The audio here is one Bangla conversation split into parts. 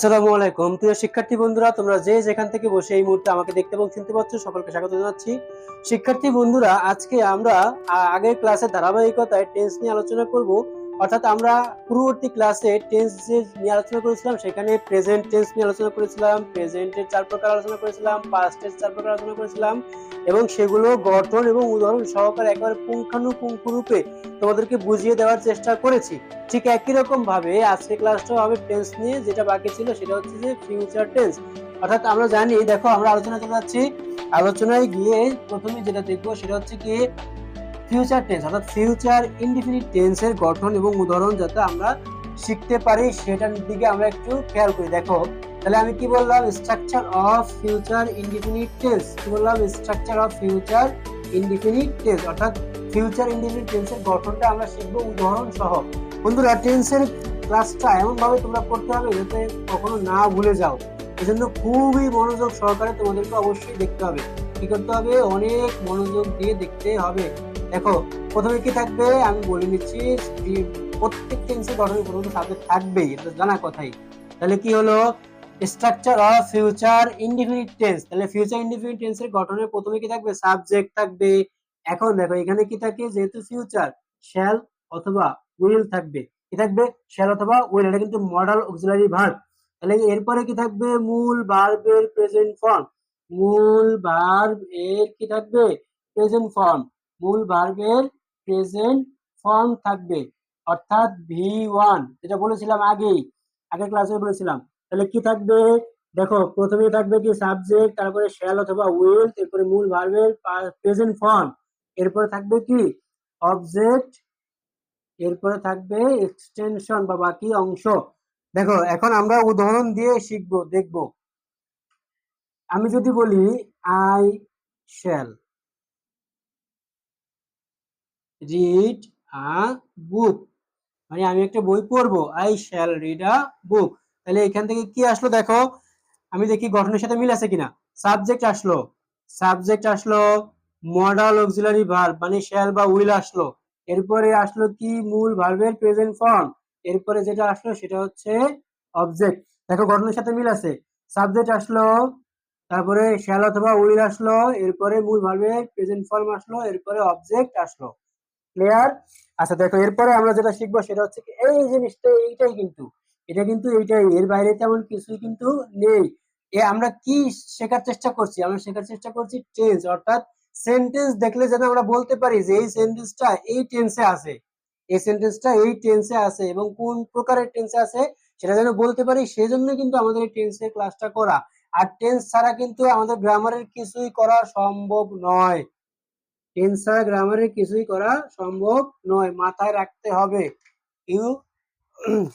আসসালামু আলাইকুম। প্রিয় শিক্ষার্থী বন্ধুরা, তোমরা যে যেখান থেকে বসে এই মুহূর্তে আমাকে দেখতে এবং শুনতে পাচ্ছ, সকলকে স্বাগত জানাচ্ছি। শিক্ষার্থী বন্ধুরা, আজকে আমরা আগের ক্লাসের ধারাবাহিকতায় টেন্স নিয়ে আলোচনা করব। অর্থাৎ আমরা পূর্ববর্তী ক্লাসে টেন্স যে নিয়ে আলোচনা করেছিলাম, সেখানে প্রেজেন্ট টেন্স নিয়ে আলোচনা করেছিলাম প্রেজেন্টের চার প্রকার আলোচনা করেছিলাম পাস্টের চার প্রকার আলোচনা করেছিলাম, এবং সেগুলো গঠন এবং উদাহরণ সহকারে একেবারে পুঙ্খানুপুঙ্খ রূপে তোমাদেরকে বুঝিয়ে দেওয়ার চেষ্টা করেছি। ঠিক একই রকম ভাবে আজকে ক্লাসটাও হবে টেন্স নিয়ে, যেটা বাকি ছিল সেটা হচ্ছে যে ফিউচার টেন্স অর্থাৎ আমরা জানি, দেখো আমরা আলোচনা চলে যাচ্ছি। আলোচনায় গিয়ে প্রথমে যেটা দেখব সেটা হচ্ছে কি ফিউচার টেন্স অর্থাৎ ফিউচার ইনডিফিনিট টেন্সের গঠন এবং উদাহরণ যাতে আমরা শিখতে পারি, সেটার দিকে আমরা একটু খেয়াল করি। দেখো, তাহলে আমি কি বললাম? Structure of future indefinite tense কি বললাম? Structure of future indefinite tense অর্থাৎ ফিউচার ইনডিফিনিট টেন্সের গঠনটা আমরা শিখব উদাহরণ সহ। বন্ধুরা টেন্সের ক্লাসটা এমনভাবে তোমরা করতে হবে যাতে কখনো না ভুলে যাও। এজন্য খুবই মনোযোগ সহকারে তোমাদেরকে অবশ্যই দেখতে হবে। কি করতে হবে? অনেক মনোযোগ দিয়ে দেখতে হবে। দেখো, প্রথমে কি থাকবে? আমি বলে নিচ্ছি প্রত্যেক টেন্সের গঠনের প্রথমে সাবজেক্ট থাকবেই, এটা জানা কথাই। তাহলে কি হলো? Structure of future indefinite tense তাহলে ফিউচার ইনডিফিনিট টেন্সের গঠনের প্রথমে কি থাকবে? সাবজেক্ট থাকবে। এখন দেখো, এখানে কি থাকে? যেহেতু ফিউচার শ্যাল অথবা উইল থাকবে। কি থাকবে? শ্যাল অথবা উইল এটা কিন্তু মডাল অক্সিলারি ভার্ব তাহলে এরপরে কি থাকবে? মূল ভার্বের প্রেজেন্ট ফর্ম মূল ভার্ব এর কি থাকবে? প্রেজেন্ট ফর্ম মূল ভার্বের প্রেজেন্ট ফর্ম থাকবে। অর্থাৎ ভি ওয়ান। যেটা বলেছিলাম আগেই, আগের ক্লাসে বলেছিলাম। তাহলে কি থাকবে? দেখো প্রথমে থাকবে কি সাবজেক্ট, তারপরে শ্যাল অথবা উইল এরপরে মূল ভার্বের প্রেজেন্ট ফর্ম। এরপরে থাকবে কি? অবজেক্ট এরপরে থাকবে এক্সটেনশন বা বাকি অংশ। দেখো, এখন আমরা উদাহরণ দিয়ে শিখব, দেখব। আমি যদি বলি I shall read a book মানে আমি একটা বই পড়ব। I shall read a book তাহলে এখান থেকে কি আসলো দেখো? আমি দেখি গঠনের সাথে মিল আছে কিনা? সাবজেক্ট আসলো। সাবজেক্ট আসলো মডাল অক্সিলারি ভার্ব মানে শ্যাল বা উইল আসলো। এরপরে আসলো কি? মূল ভার্বের প্রেজেন্ট ফর্ম এরপরে যেটা আসলো সেটা হচ্ছে অবজেক্ট দেখো গঠনের সাথে মিল আছে। সাবজেক্ট আসলো, তারপরে শ্যাল অথবা উইল আসলো, এরপরে মূল ভার্বের প্রেজেন্ট ফর্ম আসলো, এরপরে অবজেক্ট আসলো। ক্লিয়ার আচ্ছা দেখো, এরপরে আমরা যেটা শিখব সেটা হচ্ছে এই জিনিসটা, এইটাই কিন্তু, এটা কিন্তু এইটাই, এর বাইরে তেমন কিছুই কিন্তু নেই। এ, আমরা কি শেখার চেষ্টা করছি? আমরা শেখার চেষ্টা করছি টেন্স অর্থাৎ সেন্টেন্স দেখলে যেন আমরা বলতে পারি যে এই সেন্টেন্সটা এই টেন্সে আছে। এই সেন্টেন্সটা এই টেন্সে আছে এবং কোন প্রকারের টেন্সে আছে সেটা যেন বলতে পারি, সেজন্য কিন্তু আমাদের এই টেন্সের ক্লাসটা করা। আর টেন্স ছাড়া কিন্তু আমাদের গ্রামারের কিছুই করা সম্ভব নয়। টেন্স ছাড়া গ্রামারের কিছুই করা সম্ভব নয়, মাথায় রাখতে হবে। ইউ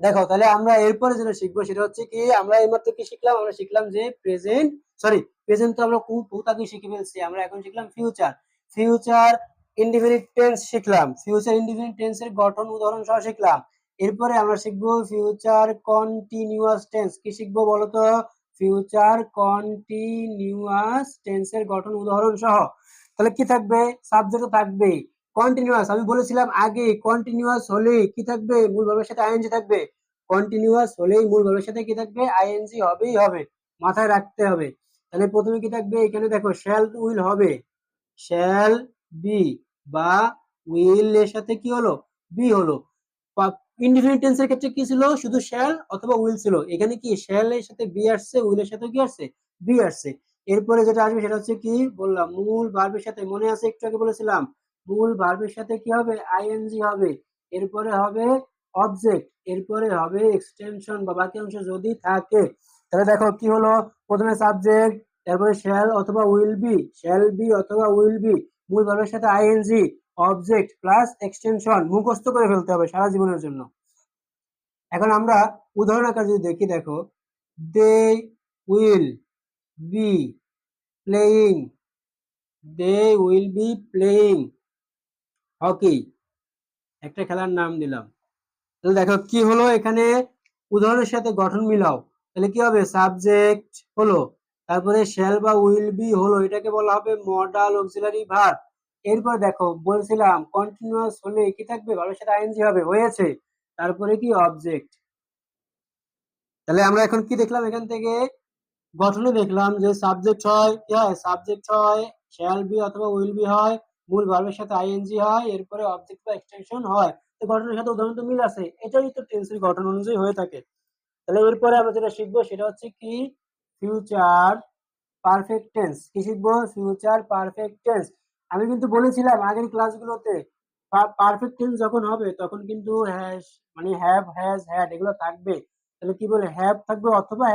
দেখো, তাহলে আমরা এরপরে যেটা শিখব সেটা হচ্ছে কি, আমরা এইমাত্র কি শিখলাম? আমরা শিখলাম যে প্রেজেন্ট সরি প্রেজেন্ট তো আমরা খুব আগে শিখে ফেলছি। আমরা এখন শিখলাম ফিউচার ফিউচার ইনডিফিনিট টেন্স শিখলাম। ফিউচার ইনডিফিনিট টেন্স এর গঠন উদাহরণ সহ শিখলাম। এরপরে আমরা শিখব ফিউচার কন্টিনিউয়াস টেন্স কি শিখব বলতো? ফিউচার কন্টিনিউয়াস টেন্স এর গঠন উদাহরণ সহ। তাহলে কি থাকবে? সাবজেক্ট থাকবে কন্টিনিউয়াস আমি বলেছিলাম আগে কন্টিনিউয়াস হলে কি থাকবে? মূল ভাবের সাথে আইএনজি থাকবে। কন্টিনিউয়াস হলেই মূল ভাবের সাথে কি থাকবে? আইএনজি হবেই হবে। মাথায় রাখতে হবে। তাহলে প্রথমে কি থাকবে? এখানে দেখো শ্যাল উইল হবে। শ্যাল বি বা উইল এর সাথে কি হলো? বি হলো। ইনডিফিনিট টেন্সের ক্ষেত্রে কি ছিল? শুধু শ্যাল অথবা উইল ছিল। এখানে কি শ্যাল এর সাথে বি আসছে? উইল এর সাথে কি আসছে? বি আসছে। এরপরে যেটা আসবে সেটা হচ্ছে কি বললাম, মূল ভার্বের সাথে মনে আছে একটু আগে বলেছিলাম, মূল ভার্বের সাথে কি হবে? আইএনজি হবে। এরপরে হবে অবজেক্ট এরপরে হবে এক্সটেনশন বা বাকি অংশ যদি থাকে। তাহলে দেখো কি হলো? প্রথমে সাবজেক্ট তারপরে শ্যাল অথবা উইল বি শ্যাল বি অথবা উইল বি মূল ভার্বের সাথে আইএনজি অবজেক্ট প্লাস এক্সটেনশন মুখস্থ করে ফেলতে হবে সারা জীবনের জন্য। এখন আমরা উদাহরণ আকার যদি দেখি, দেখো they will be playing they will be playing hockey একটা খেলার নাম দিলাম। তাহলে দেখো কি হলো এখানে? উদাহরণের সাথে গঠন মিলাও। তাহলে কি হবে? সাবজেক্ট হলো। তারপরে শ্যাল বা উইল বি হলো। এটাকে বলা হবে মডাল অক্সিলারি ভার্ব এরপর দেখো, বলছিলাম কন্টিনিউয়াস হলে কি থাকবে? ভালোর সাথে আইএনজি হবে। হয়েছে। তারপরে কি? অবজেক্ট তাহলে আমরা এখন কি দেখলাম এখান থেকে? গঠনে দেখলাম যে সাবজেক্ট হয় কি হয় সাবজেক্ট হয় শ্যাল বি অথবা উইল বি হয়, মূল ভার্বের সাথে আইএনজি হয়, এরপরে অবজেক্ট বা এক্সটেনশন হয়। তো গঠনের সাথে উদাহরণ তো মিল আছে, এটাই তো টেন্সের গঠন অনুযায়ী হয়ে থাকে। তাহলে এরপরে আমরা যেটা শিখব সেটা হচ্ছে কি? ফিউচার পারফেক্ট টেন্স কি শিখব? ফিউচার পারফেক্ট টেন্স আমি কিন্তু বলেছিলাম আগের ক্লাসগুলোতে পারফেক্ট টেন্স যখন হবে তখন কিন্তু হ্যাশ মানে হ্যাভ হ্যাজ হ্যাড এগুলো থাকবে। তাহলে কি বলে হ্যাভ থাকবে অথবা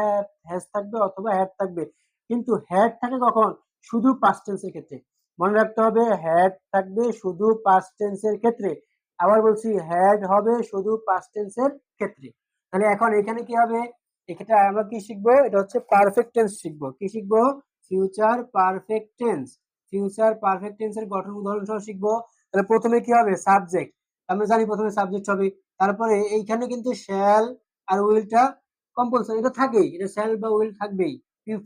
হ্যাজ থাকবে অথবা হ্যাড থাকবে। কিন্তু হ্যাড থাকে কখন? শুধু পাস্ট টেন্সের ক্ষেত্রে। মনে রাখতে হবে হ্যাড থাকবে শুধু পাস্ট টেন্সের ক্ষেত্রে। আবার বলছি হ্যাড হবে শুধু পাস্ট টেন্সের ক্ষেত্রে। তাহলে এখন এখানে কি হবে? এক্ষেত্রে আমরা কি শিখব? এটা হচ্ছে পারফেক্ট টেন্স শিখব। কি শিখব? Future perfect tense future perfect টেন্সের গঠন উদাহরণ সহ শিখব। তাহলে প্রথমে কি হবে? সাবজেক্ট আমরা জানি প্রথমে সাবজেক্ট হবে। তারপরে এইখানে কিন্তু শ্যাল আর উইলটা কম্পালসারি এটা থাকেই, এটা শ্যাল বা উইল থাকবেই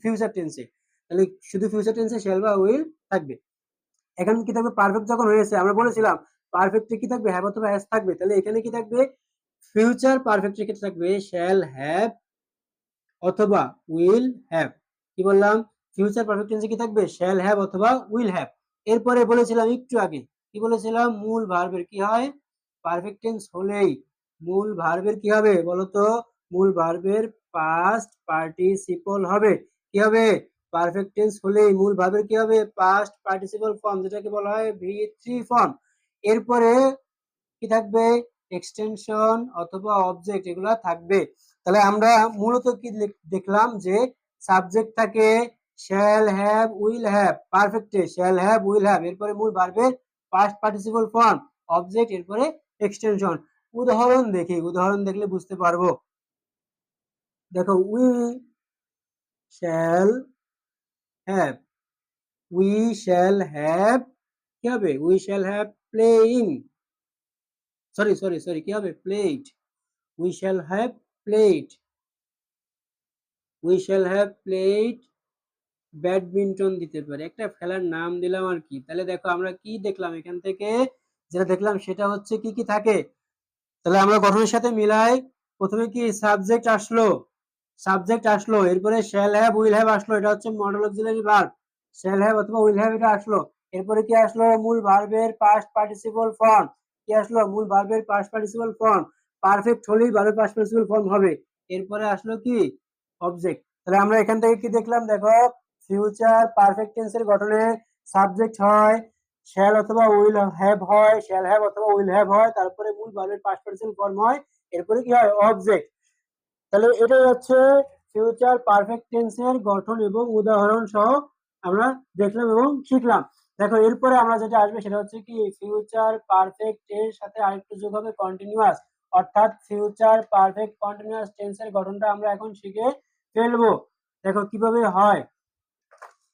ফিউচার টেন্সে তাহলে শুধু ফিউচার টেন্সে শ্যাল বা উইল থাকবে। এখানে কি থাকবে? পারফেক্ট যখন হয়েছে আমরা বলেছিলাম পারফেক্টে কি থাকবে? হ্যাভ অথবা হ্যাজ থাকবে। তাহলে এখানে কি থাকবে? ফিউচার পারফেক্ট ক্ষেত্রে থাকবে শ্যাল হ্যাভ অথবা উইল হ্যাভ কি বললাম? ফিউচার পারফেক্ট টেন্সে কি থাকবে? শ্যাল হ্যাভ অথবা উইল হ্যাভ এরপরে বলেছিলাম একটু আগে, কি বলেছিলাম? মূল ভার্বের কি হয়? পারফেক্ট টেন্স হলেই মূল ভার্বের কি হবে? বলতো, মূল ভার্বের পাস্ট পার্টিসিপল হবে। কি হবে? পারফেক্ট টেন্স হলেই মূল ভার্বের কি হবে? পাস্ট পার্টিসিপল ফর্ম যেটাকে বলা হয় ভি থ্রি ফর্ম এরপরে কি থাকবে? এক্সটেনশন অথবা অবজেক্ট এগুলা থাকবে। তাহলে আমরা মূলত কি দেখলাম যে সাবজেক্ট থাকে শ্যাল হ্যাভ উইল হ্যাভ পারফেক্টে শ্যাল হ্যাভ উইল হ্যাভ এরপরে মূল ভার্বের পাস্ট পার্টিসিপল ফর্ম অবজেক্ট এরপরে এক্সটেনশন উদাহরণ দেখি, উদাহরণ দেখলে বুঝতে পারব। দেখো we shall have we shall have কি হবে? We shall have playing sorry sorry sorry কি হবে? Played we shall have played we shall have played badminton দিতে পারে। একটা খেলার নাম দিলাম আর কি। তাহলে দেখো, আমরা কি দেখলাম এখান থেকে? যেটা দেখলাম সেটা হচ্ছে কি কি থাকে? তাহলে আমরা গঠনের সাথে মিলাই প্রথমে কি সাবজেক্ট আসলো? সাবজেক্ট আসলো, এরপরে শ্যাল হ্যাভ উইল হ্যাভ আসলো, এটা হচ্ছে model auxiliary verb shall have অথবা উইল হ্যাভ এটা আসলো। এরপরে কি আসলো? মূল ভার্বের পাস্ট পার্টিসিপল ফর্ম কি আসলো? মূল ভার্বের পাস্ট পার্টিসিপল ফর্ম পারফেক্ট হলেই ভার্বের পাস্ট পার্টিসিপল ফর্ম হবে। এরপরে আসলো কি? অবজেক্ট তাহলে আমরা এখান থেকে কি দেখলাম? দেখো ফিউচার পারফেক্ট টেন্সের গঠনে সাবজেক্ট হয় শ্যাল অথবা উইল হ্যাভ হয় শ্যাল হ্যাভ অথবা উইল হ্যাভ হয়, তারপরে মূল ভার্বের পাস্ট পার্টিসিপল ফর্ম হয়, এরপরে কি হয়? অবজেক্ট তাহলে এটাই হচ্ছে ফিউচার পারফেক্ট টেন্সের গঠন এবং উদাহরণ সহ আমরা দেখলাম এবং শিখলাম। দেখো, এরপরে আমরা যেটা আসবে সেটা হচ্ছে কি ফিউচার পারফেক্ট এর সাথে আরেকটু যোগ হবে কন্টিনিউয়াস অর্থাৎ ফিউচার পারফেক্ট কন্টিনিউয়াস টেন্সের গঠনটা আমরা এখন শিখে ফেলব। দেখো, কীভাবে হয়?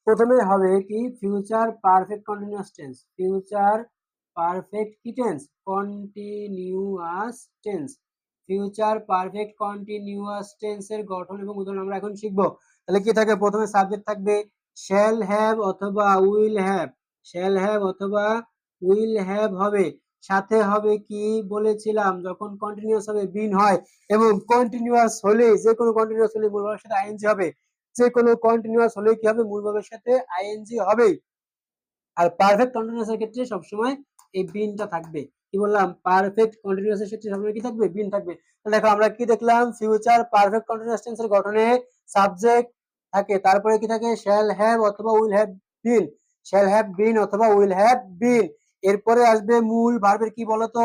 প্রথমে হবে কি? Future perfect continuous tense future perfect কি tense continuous tense future perfect continuous টেন্সের গঠন এবং উদাহরণ আমরা এখন শিখব। তাহলে কি থাকে? প্রথমে সাবজেক্ট থাকবে শ্যাল হ্যাভ অথবা উইল হ্যাভ শ্যাল হ্যাভ অথবা উইল হ্যাভ হবে। সাথে হবে কি? বলেছিলাম, যখন কন্টিনিউয়াস হবে বিন হয় এবং কন্টিনিউয়াস হলে যে কোনো কন্টিনিউয়াস হলে মূল ভাবের সাথে আইএনজি হবে। যে কোনো কন্টিনিউয়াস হলে কি হবে? মূল ভাবের সাথে আইএনজি হবে আর পারফেক্ট কন্টিনিউয়াস এর ক্ষেত্রে সবসময় এই বিনটা থাকবে। কি বললাম? পারফেক্ট কন্টিনিউয়াস এর ক্ষেত্রে সবসময় কি থাকবে? বিন থাকবে। তাহলে দেখো, আমরা কি দেখলাম? ফিউচার পারফেক্ট কন্টিনিউয়াস টেন্সের গঠনে সাবজেক্ট থাকে। তারপরে কি থাকে? শ্যাল হ্যাভ অথবা will have been shall have been অথবা উইল হ্যাভ বিন এরপরে আসবে মূল ভার্বের কি বলতো?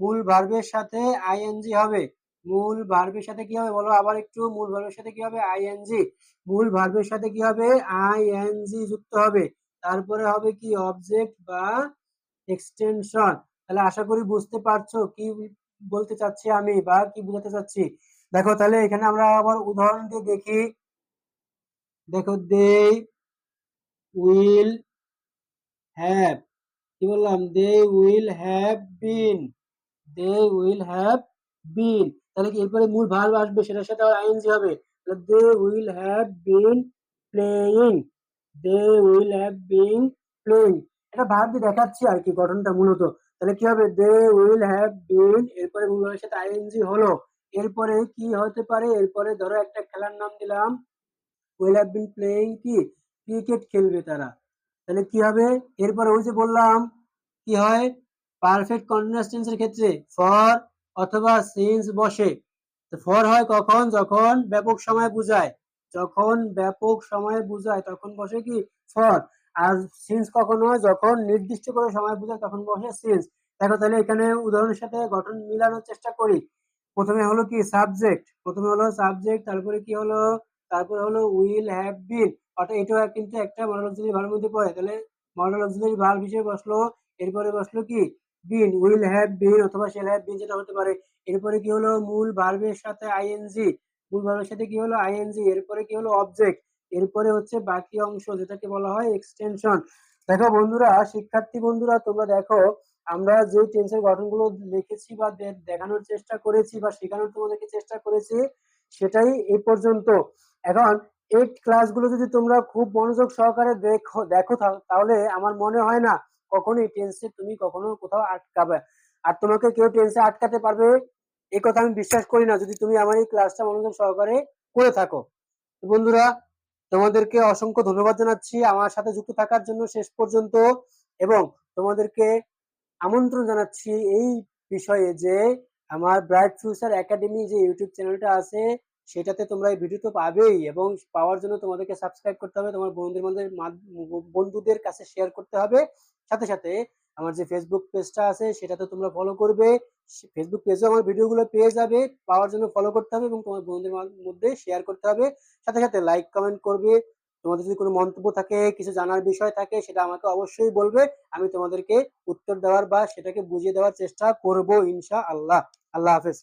মূল ভার্বের সাথে আইএনজি হবে। মূল ভার্বের সাথে কি হবে? বলো আবার একটু, মূল ভার্বের সাথে কি হবে? আইএনজি মূল ভার্বের সাথে কি হবে? আইএনজি যুক্ত হবে। তারপরে হবে কি? অবজেক্ট বা এক্সটেনশন তাহলে আশা করি বুঝতে পারছ কি বলতে চাচ্ছি আমি বা কি বোঝাতে চাচ্ছি। দেখো তাহলে এখানে আমরা আবার উদাহরণ দিয়ে দেখি। দেখো দে উইল হ্যাভ কি বললাম? They will have been they will have been তাহলে কি এরপরে মূল ভার্ব আসবে? সেটার সাথে আইএনজি হবে। They will have been playing they will have been playing এটা ভার্ব দিয়ে দেখাচ্ছি আর কি গঠনটা মূলত। তাহলে কি হবে? দে উইল হ্যাভ বিন এরপরে মূল ভার্বের সাথে আইএনজি হলো। এরপরে কি হতে পারে? এরপরে ধরো একটা খেলার নাম দিলাম। উইল হ্যাভ বিন প্লেইং কি? ক্রিকেট খেলবে তারা। তাহলে কি হবে? এরপরে ওই যে বললাম, কি হয়? পারফেক্ট কন্টিনিউয়াস টেন্সের ক্ষেত্রে ফর অথবা সিন্স বসে। ফর হয় কখন? যখন ব্যাপক সময় বোঝায়। যখন ব্যাপক সময় বোঝায়, তখন বসে কি? ফর। আর সিন্স কখন হয়? যখন নির্দিষ্ট করে সময় বোঝায়, তখন বসে সিন্স দেখো তাহলে এখানে উদাহরণের সাথে গঠন মিলানোর চেষ্টা করি। প্রথমে হলো কি? সাবজেক্ট। প্রথমে হলো সাবজেক্ট, তারপরে কি হলো? তারপরে হলো উইল হ্যাভ বিন। অর্থাৎ এটা কিন্তু একটা মডেল অক্সিলারি ভার্বের মধ্যে পড়ে। তাহলে মডেল অক্সিলারি ভার্ব হিসেবে বসল। এরপরে বসল কি? বিন, উইল হ্যাভ বিন অথবা শেল হ্যাভ বিন যেটা হতে পারে। এরপরে কি হলো? মূল ভার্বের সাথে আইএনজি মূল ভার্বের সাথে কি হলো? আইএনজি এরপরে কি হলো? অবজেক্ট এরপরে হচ্ছে বাকি অংশ যেটাকে বলা হয় এক্সটেনশন দেখো বন্ধুরা, শিক্ষার্থী বন্ধুরা, তোমরা দেখো, আমরা যে টেন্সের গঠনগুলো লিখেছি বা দেখানোর চেষ্টা করেছি বা শেখানোর তোমাদেরকে চেষ্টা করেছি, সেটাই এ পর্যন্ত। এখন, এই ক্লাসগুলো যদি তোমরা খুব মনোযোগ সহকারে দেখো দেখো তাহলে আমার মনে হয় না কখনোই টেন্সে তুমি কখনো কোথাও আটকাবে। আর তোমাকে কেউ টেন্সে আটকাতে পারবে, এই কথা আমি বিশ্বাস করি না। যদি তুমি আমার এই ক্লাসটা মনোযোগ সহকারে করে থাকো। বন্ধুরা, তোমাদেরকে অসংখ্য ধন্যবাদ জানাচ্ছি আমার সাথে যুক্ত থাকার জন্য শেষ পর্যন্ত। এবং তোমাদেরকে আমন্ত্রণ জানাচ্ছি এই বিষয়ে যে আমার ব্রাইট ফিউচার একাডেমি যে ইউটিউব চ্যানেলটা আছে, সেটাতে তোমরা এই ভিডিও তো পাবেই। এবং পাওয়ার জন্য তোমাদেরকে সাবস্ক্রাইব করতে হবে। তোমার বন্ধুদের বন্ধুদের কাছে শেয়ার করতে হবে। সাথে সাথে আমার যে ফেসবুক পেজটা আছে, সেটাতে তোমরা ফলো করবে। ফেসবুক পেজে আমার ভিডিওগুলো পেয়ে যাবে। পাওয়ার জন্য ফলো করতে হবে এবং তোমার বন্ধুদের মধ্যে শেয়ার করতে হবে। সাথে সাথে লাইক কমেন্ট করবে। তোমাদের যদি কোনো মন্তব্য থাকে, কিছু জানার বিষয় থাকে, সেটা আমাকে অবশ্যই বলবে। আমি তোমাদেরকে উত্তর দেওয়ার বা সেটাকে বুঝিয়ে দেওয়ার চেষ্টা করব ইনশা আল্লাহ আল্লাহ হাফেজ।